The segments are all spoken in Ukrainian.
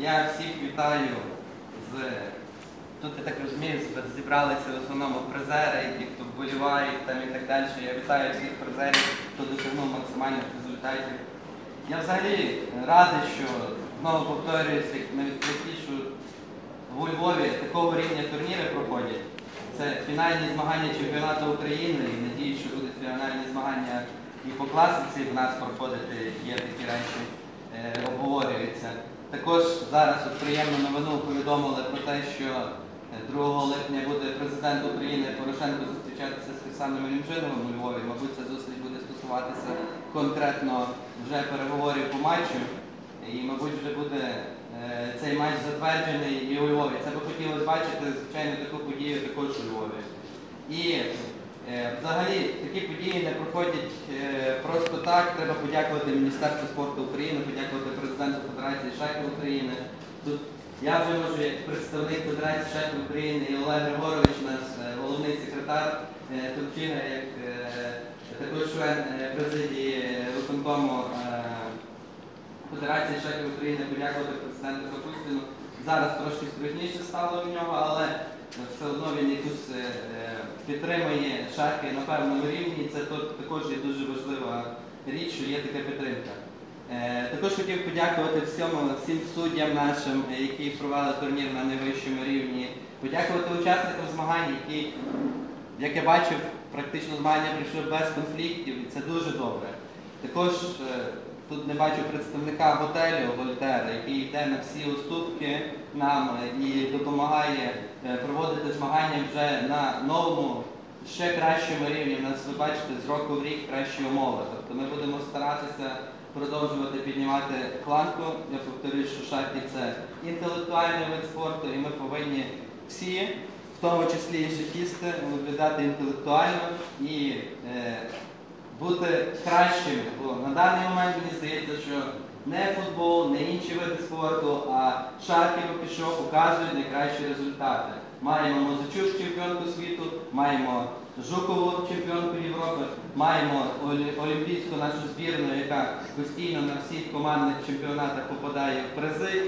Я всіх вітаю з тут, я так розумію, зібралися в основному призери, які хто вболівають там і так далі. Я вітаю всіх призерів, хто досягнув максимальних результатів. Я взагалі радий, що знову повторююся на відкритті, що у Львові такого рівня турніри проходять. Це фінальні змагання чемпіонату України і надіюсь, що будуть фінальні змагання і по класиці в нас проходити, є такі речі, е, обговорюються. Також зараз от приємну новину повідомили про те, що е, 2 липня буде президент України Порошенко зустрічатися з Хрисаном Рімжиновим у Львові. Мабуть, ця зустріч буде стосуватися конкретно вже переговорів по матчу. І, мабуть, вже буде е, цей матч затверджений і у Львові. Це би хотілося бачити, звичайно, таку подію також у Львові. І е, взагалі такі події не проходять е, просто так. Треба подякувати Міністерству спорту України, подякувати президенту Федерації шахів України. Тут я вже можу як представник Федерації шахів України і Олег Григорович, наш е, головний секретар е, Турчина, як е, також член е, президії е, виконкому е, Федерації шахів України подякувати президенту Капустину. Зараз трошки скрутніше стало в нього, але все одно він якусь е, е, підтримує шахи на певному рівні. Це також є дуже важлива річ, що є така підтримка. Е, Також хотів подякувати всьому, всім суддям нашим, які провели турнір на найвищому рівні. Подякувати учасникам змагань, які, як я бачив, практично змагання прийшли без конфліктів, і це дуже добре. Також е, тут не бачу представника готелю Вольтера, який йде на всі уступки нам е, і допомагає е, проводити змагання вже на новому, ще кращому рівні. У нас ви бачите з року в рік кращі умови. Тобто ми будемо старатися продовжувати піднімати планку. Я повторюю, що шахи це інтелектуальний вид спорту, і ми повинні всі, в тому числі і шахісти, виглядати інтелектуально і е, бути кращими. Бо на даний момент мені здається, що не футбол, не інші види спорту, а поки що показують найкращі результати. Маємо Мозичук чемпіонку світу, маємо Жукову чемпіонку Європи, маємо олімпійську нашу збірну, яка постійно на всіх командних чемпіонатах попадає в призи,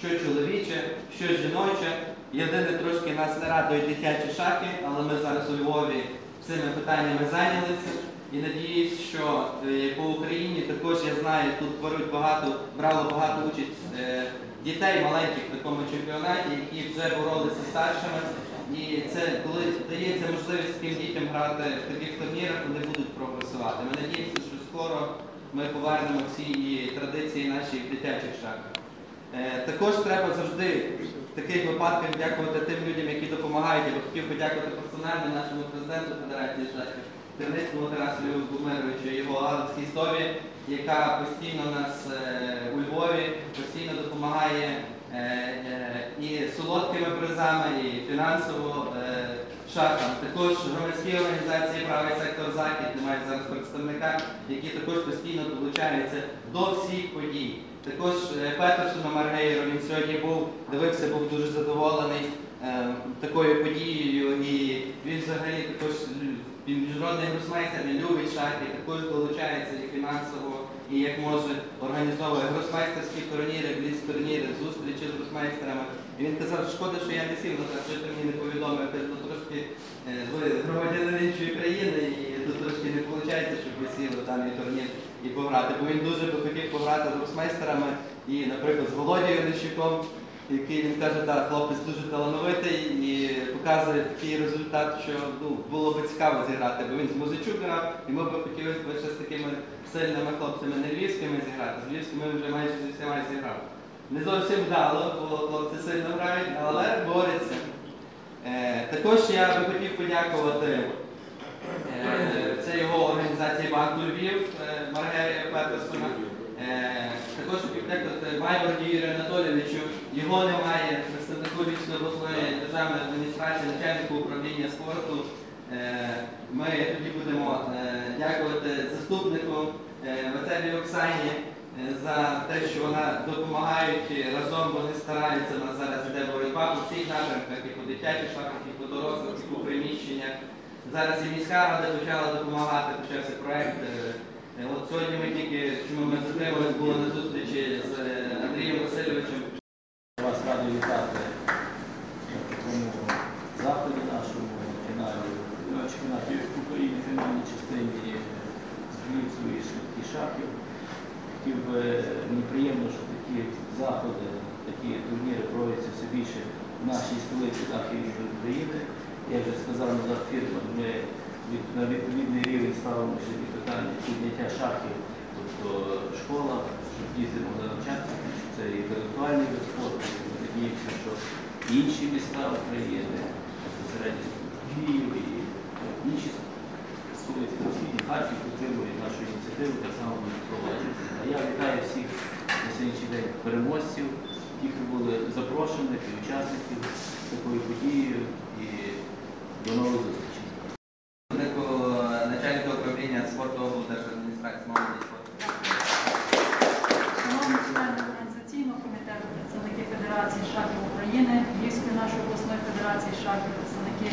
що чоловіче, що жіноче. Єдине трошки нас не радують дитячі шахи, але ми зараз у Львові цими питаннями зайнялися. І надіюсь, що е, по Україні також я знаю, тут беруть багато, брало багато участь е, дітей маленьких в такому чемпіонаті, які вже боролися старшими. І це коли дається можливість таким дітям грати в таких турнірах, вони будуть прогресувати. Ми надіємося, що скоро ми повернемо всі традиції наші дитячих шахах. Е, Також треба завжди в таких випадках дякувати тим людям, які допомагають. Я хотів подякувати персонально нашому президенту Федерації шахів, Терницькому Тарасу Гумировичу, і його Галицькій Сові, яка постійно нас е, у Львові постійно допомагає е, е, і солодкими призами, і фінансово шахам. Також громадські організації Правий сектор Захід немає зараз представника, які також постійно долучаються до всіх подій. Також Петерсона Маргейро, він сьогодні був, дивився, був дуже задоволений такою подією. І він взагалі також він міжнародний гросмейстер, він любить шахи, також долучається і фінансово, і як може організовує гросмейстерські турніри, бліц-турніри, зустрічі з гросмейстерами. І він казав, шкода, що я не сів на те, що ти мені не повідомив, ти трошки е, громадянин іншої країни, і тут трошки не виходить, щоб ви сіли в даний турнір і пограти. Бо він дуже би хотів пограти з гросмейстерами і, наприклад, з Володією Лещуком, який він каже, так, хлопець дуже талановитий і показує такий результат, що ну, було б цікаво зіграти, бо він з Музичук грав, і ми б хотіли б ще з такими сильними хлопцями не львівськими зіграти. З львівськими ми вже майже зі всіма зіграли. Не зовсім вдало, бо хлопці сильно грають, але борються. Е, також я би хотів подякувати Е, Це його організації Банку Львів е, Маргерія Петерсона. Е, Також хотів подякувати Майборді Юрію Анатолійовичу. Його немає, представнику Львівської обласної державної адміністрації, начальнику управління спорту. Е, Ми тоді будемо е, дякувати заступнику е, Василію Оксані за те, що вона допомагають разом, вони стараються. У нас зараз іде боротьба по всіх напрямках, і по дитячих шахах, і по дорослих, і по приміщеннях. Зараз і міська рада почала допомагати, почався проект. Е, От сьогодні ми тільки, чому ми затримались, були на зустрічі з Андрієм Васильовичем е, мені приємно, що такі заходи, такі турніри проводяться все більше в нашій столиці Західної України. Я вже сказав на фірмах, ми на відповідний рівень ставимо питання підняття шахів, тобто школа, щоб діти могли навчатися, що це і інтелектуальний вид спорту. і надіємося, що інші міста України, безпосередньо Київ і інші столиці світі, Харків підтримують нашу ініціативу, так само будуть проводитися. А я вітаю всіх на сьогоднішній день переможців, ті, хто були запрошених і учасників такої події. І до нових зустрічей. Заступнику начальника управління спорту облдержадміністрації молоді і спорту. Шановні члени організаційного комітету, представники Федерації шахів України, Львівської нашої обласної федерації шахів, представники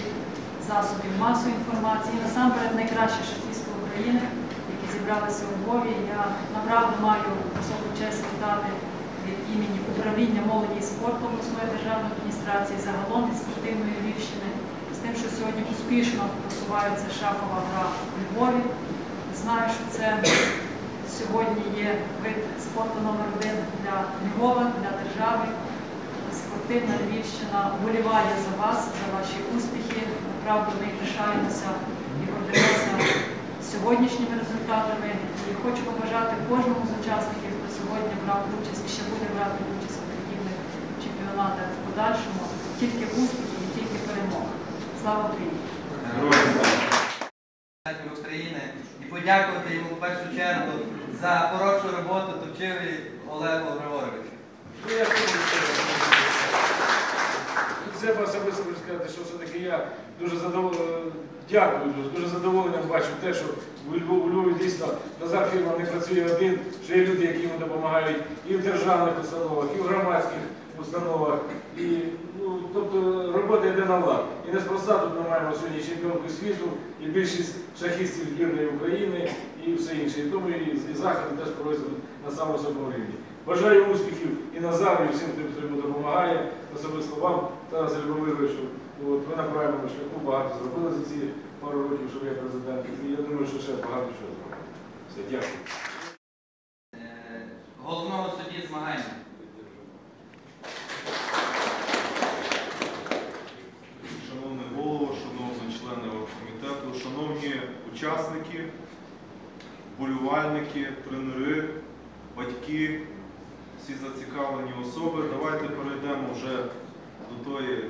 засобів масової інформації, і насамперед найкращі шахісти України, які зібралися у Львові. Я направду маю високу честь вітати від імені управління молоді і спорту обласної державної адміністрації, загалом від спортивної Львівщини, з тим, що сьогодні успішно просувається шахова гра у Львові. Знаю, що це сьогодні є вид спорту номер один для Львова, для держави. Спортивна Львівщина вболіває за вас, за ваші успіхи. Направду ми пишаємося і гордимося сьогоднішніми результатами. І хочу побажати кожному з учасників, хто сьогодні брав участь і ще буде брати участь у подібних чемпіонатах в подальшому, тільки успіхів і тільки перемог. Слава Україні! України і подякувати йому в першу чергу за хорошу роботу Товчиві Олегу Григоровичу. Ну, я хочу від себе особисто хочу сказати, що все-таки я дуже задоволений, дякую, дуже, задоволеним бачу те, що у Львові, у Львові дійсно Назар фірма не працює один, що є люди, які йому допомагають і в державних установах, і в громадських установах. І, ну, тобто робота йде на лад. І неспроста тут ми маємо сьогодні чемпіонку світу, і більшість шахістів збірної України і все інше. І тому і, і заходи теж проводяться на самому рівні. Бажаю успіхів і Назару, і всім тим, хто йому допомагає, особисто вам, Тарасу Любомировичу. От, ви на правильному шляху багато зробили за ці пару років, щоб я президент. І я думаю, що ще багато чого зробимо. Все, дякую. Е, Головного судді змагання. Шановний голово, шановні члени комітету, шановні учасники, вболівальники, тренери, батьки, всі зацікавлені особи, давайте перейдемо вже тої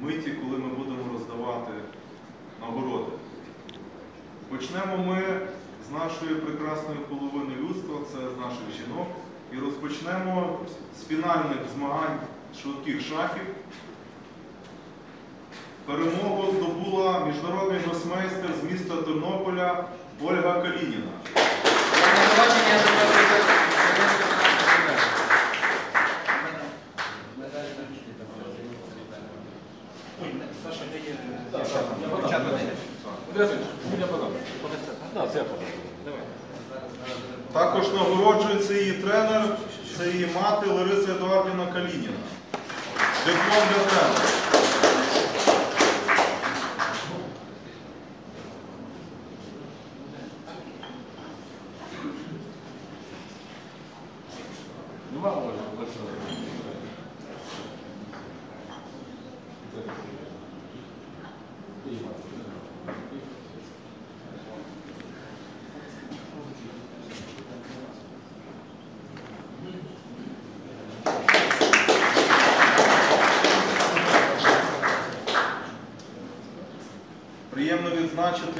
миті, коли ми будемо роздавати нагороди. Почнемо ми з нашої прекрасної половини людства, це з наших жінок, і розпочнемо з фінальних змагань швидких шахів. Перемогу здобула міжнародний гросмейстер з міста Тернополя Ольга Калініна. Нагородження за Також нагороджується її тренер, це її мати Лариса Едуардівна Калініна. Диплом для тренера.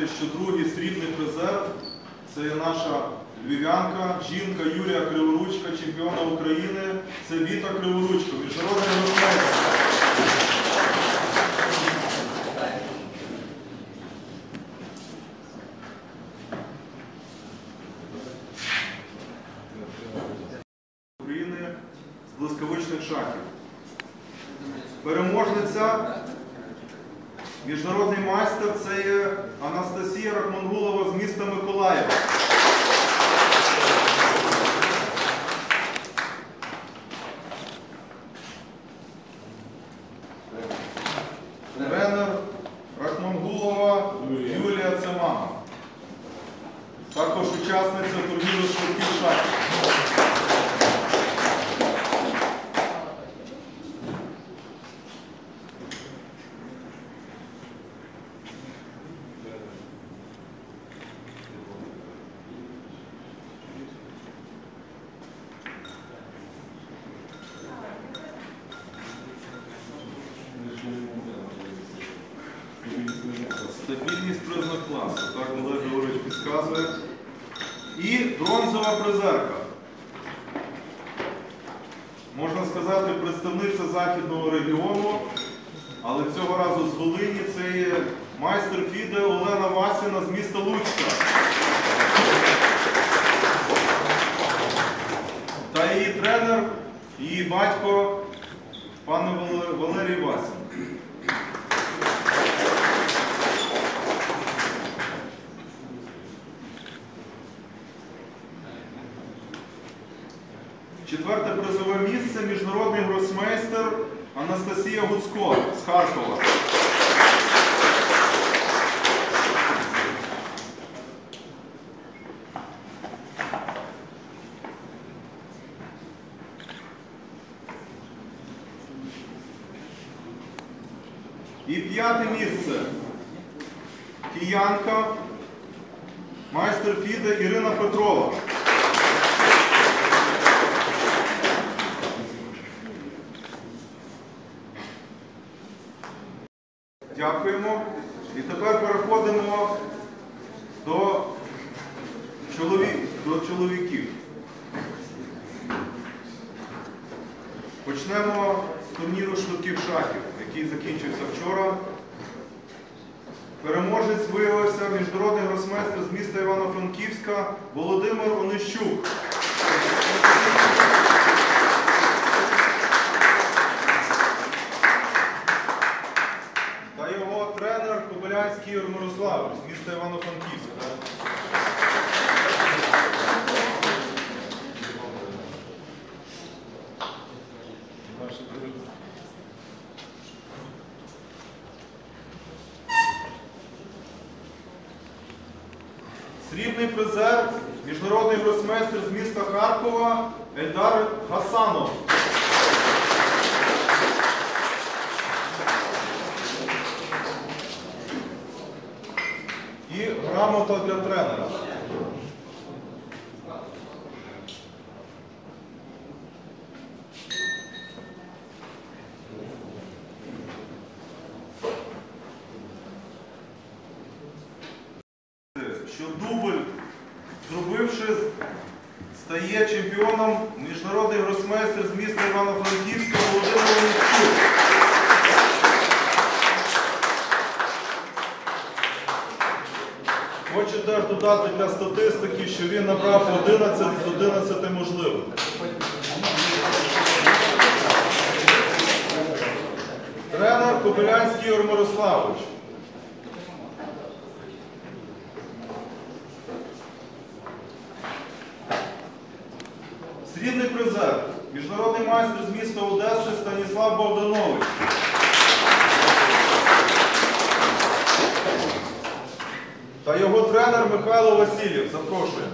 Відзначити, що другий срібний призер це наша львів'янка, жінка Юлія Криворучка, чемпіона України. Це Віта Криворучко, міжнародний гросмейстер. України з блискавичних шахів. Переможниця, міжнародний майстер це є Анастасія Рахмангулова з міста Миколаєва. Тренер Рахмангулова Юлія Цемана. Також учасниця турніру швидких шахів. Стабільність признак класу, так Олег Георгійович підказує. І бронзова призерка. Можна сказати, представниця Західного регіону, але цього разу з Волині це є майстер фіде Олена Васіна з міста Лучка. Та її тренер, її батько пане Валерій Васін. Четверте призове місце міжнародний гросмейстер Анастасія Гуцко з Харкова. І п'яте місце. Киянка, майстер Фіде Ірина Петрова. До чоловіків. Почнемо з турніру швидких шахів, який закінчився вчора. Переможець виявився міжнародний гросмейстер з міста Івано-Франківська Володимир Онищук. Та його тренер Кобилянський Ігор Мирославович з міста Івано-Франківська. Наші друзі. Срібний призер, міжнародний гросмейстер з міста Харкова Ельдар Гасанов. І грамота для тренера. що дубль, зробивши, стає чемпіоном міжнародний гросмейстер з міста Івано-Франківська Володимир Онищук. Хочу теж додати для статистики, що він набрав 11 з 11 можливих. Тренер Кобилянський Ігор Мирославович. Срібний призер, міжнародний майстер з міста Одеси Станіслав Богданович. Та його тренер Михайло Васильєв. Запрошуємо.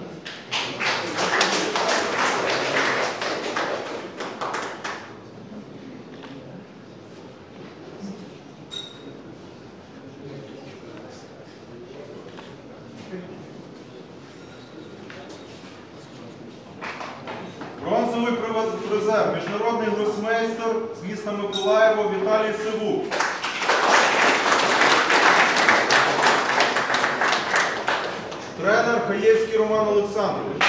Бронзовий призер, міжнародний гросмейстер з міста Миколаєва Віталій Сивук. Тренер Хаєвський Роман Олександрович.